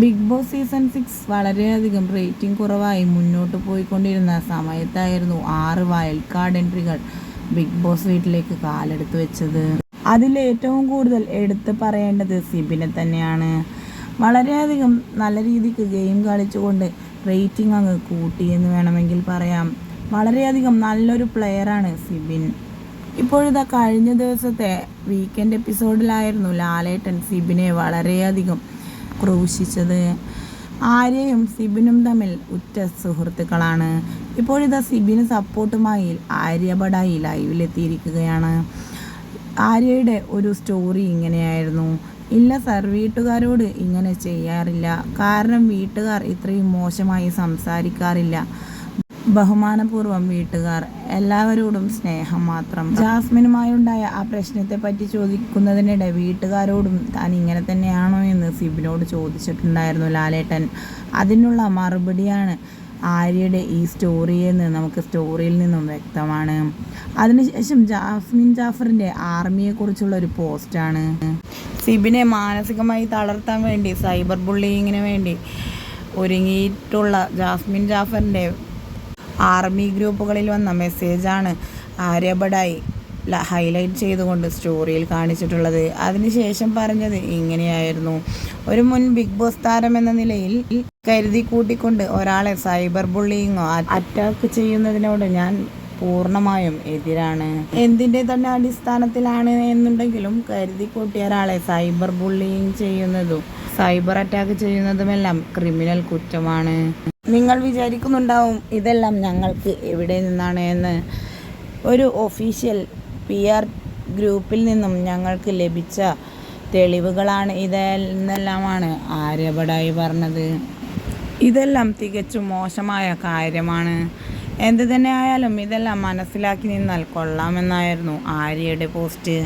Big Boss season six വളരെയധികം rating കുറവായി മുന്നോട്ട് പോയിക്കൊണ്ടിരുന്ന സമയത്തായിരുന്നു ആറ് വൈൽഡ് കാർഡ് എൻട്രികൾ ബിഗ് ബോസ് വീട്ടിലേക്ക് കാലെടുത്ത് വെച്ചത്. അതിൽ ഏറ്റവും കൂടുതൽ എടുത്ത് പറയേണ്ടത് സിബിനെ തന്നെയാണ്. വളരെയധികം നല്ല രീതിക്ക് ഗെയിം കളിച്ചുകൊണ്ട് റേറ്റിംഗ് അങ്ങ് കൂട്ടിയെന്ന് വേണമെങ്കിൽ പറയാം. വളരെയധികം നല്ലൊരു പ്ലെയറാണ് സിബിൻ. ഇപ്പോഴിതാ കഴിഞ്ഞ ദിവസത്തെ വീക്കെൻഡ് എപ്പിസോഡിലായിരുന്നു ലാലേട്ടൻ സിബിനെ വളരെയധികം ക്രൂശിച്ചത്. ആര്യയും സിബിനും തമ്മിൽ ഉറ്റ സുഹൃത്തുക്കളാണ്. ഇപ്പോഴിതാ സിബിന് സപ്പോർട്ടുമായി ആര്യ ബഡായി ലൈവിലെത്തിയിരിക്കുകയാണ്. ആര്യയുടെ ഒരു സ്റ്റോറി ഇങ്ങനെയായിരുന്നു. ഇല്ല സർ വീട്ടുകാരോട് ഇങ്ങനെ ചെയ്യാറില്ല. കാരണം വീട്ടുകാർ ഇത്രയും മോശമായി സംസാരിക്കാറില്ല. ബഹുമാനപൂർവം വീട്ടുകാർ എല്ലാവരോടും സ്നേഹം മാത്രം. ജാസ്മിനുമായുണ്ടായ ആ പ്രശ്നത്തെ പറ്റി ചോദിക്കുന്നതിനിടെ വീട്ടുകാരോടും താൻ ഇങ്ങനെ തന്നെയാണോ എന്ന് സിബിനോട് ചോദിച്ചിട്ടുണ്ടായിരുന്നു ലാലേട്ടൻ. അതിനുള്ള മറുപടിയാണ് ആര്യയുടെ ഈ സ്റ്റോറിയെന്ന് നമുക്ക് സ്റ്റോറിയിൽ നിന്നും വ്യക്തമാണ്. അതിനുശേഷം ജാസ്മിൻ ജാഫറിന്റെ ആർമിയെക്കുറിച്ചുള്ള ഒരു പോസ്റ്റാണ് സിബിനെ മാനസികമായി തളർത്താൻ വേണ്ടി സൈബർ ബുള്ളിങ്ങിന് വേണ്ടി ഒരുങ്ങിയിട്ടുള്ള ജാസ്മിൻ ജാഫറിന്റെ ആർമി ഗ്രൂപ്പുകളിൽ വന്ന മെസ്സേജാണ് ആര്യഭടായി ഹൈലൈറ്റ് ചെയ്തുകൊണ്ട് സ്റ്റോറിയിൽ കാണിച്ചിട്ടുള്ളത്. അതിനുശേഷം പറഞ്ഞത് ഇങ്ങനെയായിരുന്നു. ഒരു മുൻ ബിഗ് ബോസ് താരം എന്ന നിലയിൽ കരുതി കൂട്ടിക്കൊണ്ട് ഒരാളെ സൈബർ ബുള്ളിയിങ്ങോ അറ്റാക്ക് ചെയ്യുന്നതിനോട് ഞാൻ പൂർണമായും എതിരാണ്. എന്തിന്റെ തന്നെ അടിസ്ഥാനത്തിലാണ് എന്നുണ്ടെങ്കിലും കരുതി കൂട്ടിയ ഒരാളെ സൈബർ ബുള്ളിയിങ് ചെയ്യുന്നതും സൈബർ അറ്റാക്ക് ചെയ്യുന്നതുമെല്ലാം ക്രിമിനൽ കുറ്റമാണ്. നിങ്ങൾ വിചാരിക്കുന്നുണ്ടാവും ഇതെല്ലാം ഞങ്ങൾക്ക് എവിടെ നിന്നാണ് എന്ന്. ഒരു ഒഫീഷ്യൽ പി ആർ ഗ്രൂപ്പിൽ നിന്നും ഞങ്ങൾക്ക് ലഭിച്ച തെളിവുകളാണ് ഇതെന്നെല്ലാമാണ് ആര്യഭടായി പറഞ്ഞത്. ഇതെല്ലാം തികച്ചും മോശമായ കാര്യമാണ്. എന്ത് തന്നെ ആയാലും ഇതെല്ലാം മനസ്സിലാക്കി നിന്നാൽ കൊള്ളാമെന്നായിരുന്നു ആര്യയുടെ പോസ്റ്റ്.